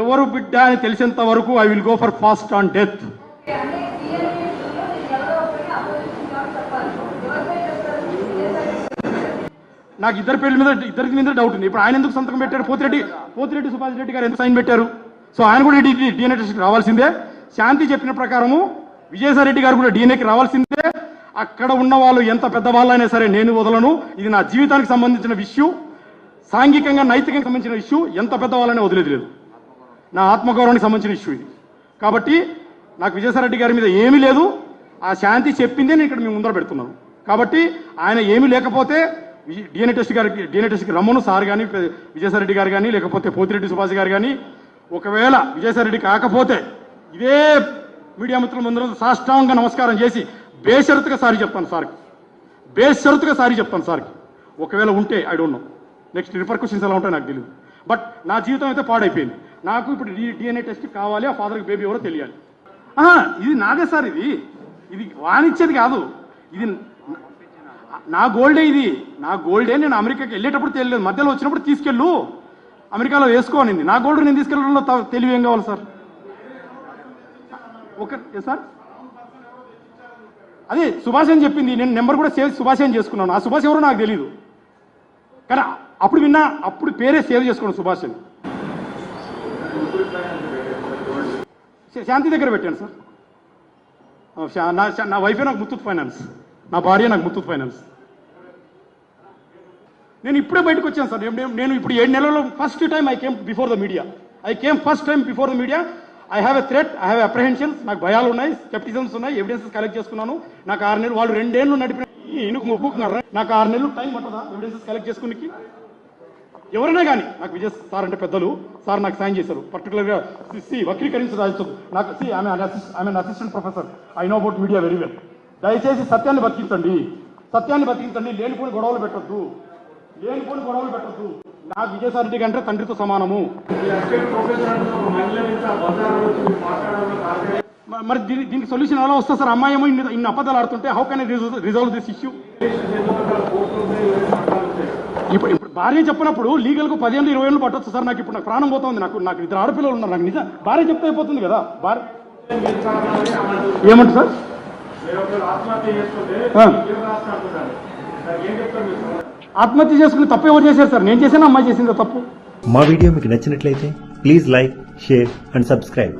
ఎవరు బిడ్డ అని తెలిసేంత వరకు I will go for fast on death నాకు ఇద్దరు పేర్ల మీద ఇద్దరికి మీద డౌట్ ఉంది. ఇప్పుడు ఆయన ఎందుకు సంతకం పెట్టారు? పోతిరెడ్డి పోతిరెడ్డి సుభాష్ రెడ్డి గారు ఎందుకు సైన్ పెట్టారు? సో ఆయన కూడా డిఎన్ఏ టెస్ట్ రావాల్సిందే. శాంతి చెప్పిన ప్రకారము విజయసాయి రెడ్డి గారు కూడా డిఎన్ఏకి రావాల్సిందే. అక్కడ ఉన్న వాళ్ళు ఎంత అయినా సరే నేను వదలను. ఇది నా జీవితానికి సంబంధించిన ఇష్యూ సాంఘికంగా నైతికంగా సంబంధించిన ఇష్యూ ఎంత పెద్దవాళ్ళనే వదిలేదు లేదు. నా ఆత్మగౌరవానికి సంబంధించిన ఇష్యూ ఇది. కాబట్టి నాకు విజయసాయిరెడ్డి గారి మీద ఏమీ లేదు. ఆ శాంతి చెప్పిందే నేను ఇక్కడ మేము ముందర పెడుతున్నాను. కాబట్టి ఆయన ఏమీ లేకపోతే డిఎన్ఏ టెస్ట్ గారికి డిఎన్ఏ టెస్ట్కి రమ్మను. సార్ కానీ విజయసాయిరెడ్డి గారు కానీ లేకపోతే పోతిరెడ్డి సుభాష్ గారు కానీ ఒకవేళ విజయసాయిరెడ్డి కాకపోతే ఇదే మీడియా మిత్రుల ముందర సాష్టాంగ నమస్కారం చేసి బేషరతుగా సారీ చెప్తాను సార్కి. బేషరతుగా సారీ చెప్తాను సార్కి. ఒకవేళ ఉంటే I don't know. Next refer questions ఎలా ఉంటాయో నాకు తెలియదు బట్ నా జీవితం అయితే పాడైపోయింది. నాకు ఇప్పుడు డిఎన్ఏ టెస్ట్ కావాలి ఆ ఫాదర్కి బేబీ ఎవరో తెలియాలి. ఆహా, ఇది నాదే సార్ ఇది. ఇది వానిచ్చేది కాదు. ఇది నా గోల్డే ఇది. నా గోల్డే నేను అమెరికాకి వెళ్ళేటప్పుడు తెలియలేదు. మధ్యలో వచ్చినప్పుడు తీసుకెళ్ళు. అమెరికాలో వేసుకోనింది నా గోల్డ్ నేను తీసుకెళ్ళడంలో తెలివి ఏం కావాలి సార్? ఒక సార్? అదే సుభాష్ అని చెప్పింది. నేను నెంబర్ కూడా సేవ్ సుభాష్ అని చేసుకున్నాను. ఆ సుభాష్ ఎవరో నాకు తెలియదు కానీ అప్పుడు విన్నా అప్పుడు పేరే సేవ్ చేసుకున్నాను సుభాష్ అని. శాంతి దగ్గర పెట్టాను సార్. నా నా వైఫే నాకు ముత్తూట్ ఫైనాన్స్. నా భార్య నాకు ముత్తూట్ ఫైనాన్స్. నేను ఇప్పుడే బయటకు వచ్చాను సార్. నేను- నేను- ఇప్పుడు ఏడు నెలల్లో first time I came before the media I came first time before the media I have a threat I have apprehensions నాకు భయాలు ఉన్నాయి స్కెప్టిజమ్స్ ఉన్నాయి ఎవిడెన్సెస్ కలెక్ట్ చేసుకున్నాను. నాకు ఆరు నెలలు వాళ్ళు రెండేళ్ళు నడిపిన ఈయనకు మొక్కుకున్నారా నాకు ఆరు నెలలు టైం పట్టదా ఎవిడెన్సెస్ కలెక్ట్ చేసుకునికి? ఎవరైనా కానీ నాకు విజయ్ సార్ అంటే పెద్దలు సార్ నాకు సాయం చేశారు. పర్టికులర్గా సి వక్రీకరించి రాజు నాకు సి ఆమె ఆమె assistant professor I know about media very well దయచేసి సత్యాన్ని బతికించండి. సత్యాన్ని బతికించండి. లేనిపోని గొడవలు పెట్టొద్దు. లేనిపోని గొడవలు పెట్టద్దు. నాకు విజయసాయి రెడ్డి కంటే తండ్రితో సమానము. మరి దీని దీనికి సొల్యూషన్ ఎలా వస్తుంది సార్ అమ్మాయి ఏమో ఇన్ని ఇన్ని అబద్ధాలు ఆడుతుంటే how can resolve this issue ఇప్పుడు ఇప్పుడు భార్య చెప్పినప్పుడు లీగల్కు పదిహేను ఇరవై ఏళ్ళు పట్టొచ్చు సార్. నాకు ఇప్పుడు నాకు ప్రాణం పోతుంది. నాకు నాకు ఇద్దరు ఆడపిల్లలు ఉన్నారు. నాకు నిజం భార్య చెప్తే అయిపోతుంది కదా. భార్య ఏమంటారు సార్? ఆత్మహత్య చేసుకుని తప్పు ఎవరు చేశారు సార్? నేను చేశాను? అమ్మాయి చేసిందా తప్పు? మా వీడియో మీకు నచ్చినట్లయితే please like share and subscribe.